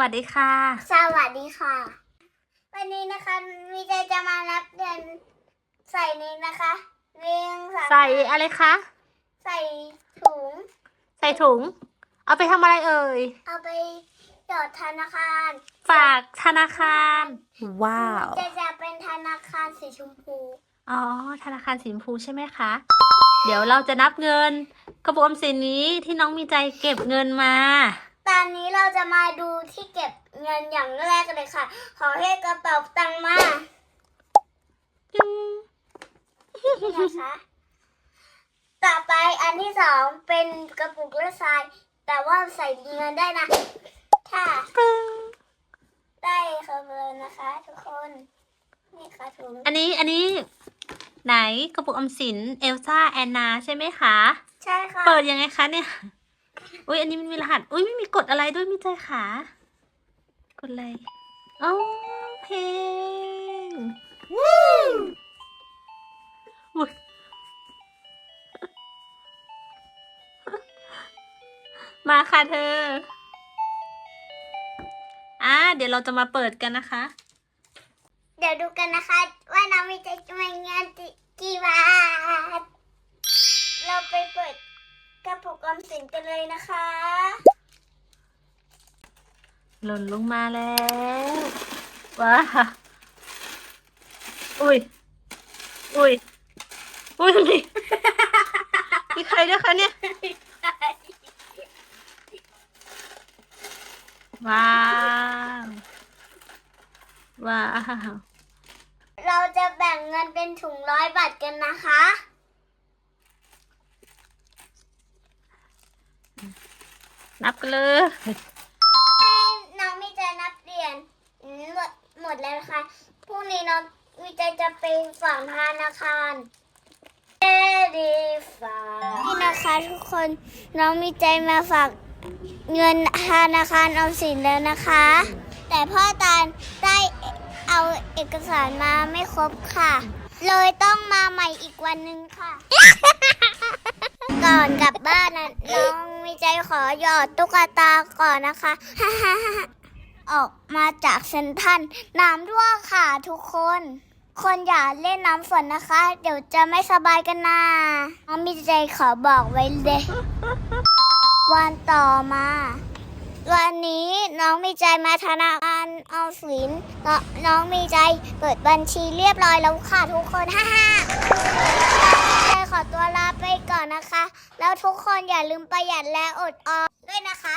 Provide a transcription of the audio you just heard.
วัสดีค่ะ สวัสดีค่ะ วันนี้นะคะมีใจจะมารับเดือนใส่นี้นะคะเรียงสามใส่อะไรคะ ใส่ถุง ใส่ถุง เอาไปทำอะไรเอ่ย เอาไปหยอดธนาคารฝากธนาคาร ว้าว จะจะเป็นธนาคารสีชมพู อ๋อ ธนาคารสีชมพูใช่ไหมคะ เดี๋ยวเราจะนับเงินกระปุกออมสินนี้ที่น้องมีใจเก็บเงินมา ตอนนี้เราจะมาดูที่เก็บเงินอย่างแรกเลยค่ะ ขอให้กระเป๋าตังค์มานี่นะคะต่อไปอันที่สองเป็นกระปุกเลือดทราย แต่ว่าใส่เงินได้นะถ้าได้ค่ะเลยนะคะ ทุกคนนี่ค่ะถุงอันนี้อันนี้ไหนกระปุกออมสินเอลซ่าแอนนาใช่ไหมคะ ใช่ค่ะ เปิดยังไงคะเนี่ย อุ้ยอันนี้มันมีรหัส อุ้ยไม่มีกดอะไรด้วยมีใจขากดอะไรอ๋อเพลงอุ๊ยมาค่ะเธอ อะเดี๋ยวเราจะมาเปิดกันนะคะ เดี๋ยวดูกันนะคะ ว่าน้องมีใจจะมาเงินกี่บาทเราไปเปิด กระปุกออมสินกันเลยนะคะ หล่นลงมาแล้วว้าอุ้ย อุ้ย อุ้ยนี่มีใครด้วยคะเนี่ย ว้าว ว้าว เราจะแบ่งเงินเป็นถุงร้อยบาทกันนะคะ นับกันเลยให้น้องมีใจนับเหรียญหมดหมดแล้วนะคะพรุ่งนี้น้องมีใจจะไปฝังธนาคารเอดีฝากนี่นะคะทุกคนน้องมีใจมาฝากเงินธนาคารออมสินแล้วนะคะ แต่พ่อตาลได้เอาเอกสารมาไม่ครบค่ะ เลยต้องมาใหม่อีกวันหนึ่งค่ะ ก่อนกลับบ้านนะน้องมี ใจขอหยอดตุ๊กตาก่อนนะคะ ออกมาจากเซนทันน้ำรั่วค่ะทุกคน คนอย่าเล่นน้ำฝนนะคะ เดี๋ยวจะไม่สบายกันนะน้องมีใจขอบอกไว้เลย วันต่อมาวันนี้น้องมีใจมาธนาคารเอาสินนน้องมีใจเปิดบัญชีเรียบร้อยแล้วค่ะทุกคน ฮ่าฮ่าใจขอตัวลา ไปก่อนนะคะ แล้วทุกคนอย่าลืมประหยัดและอดออมด้วยนะคะ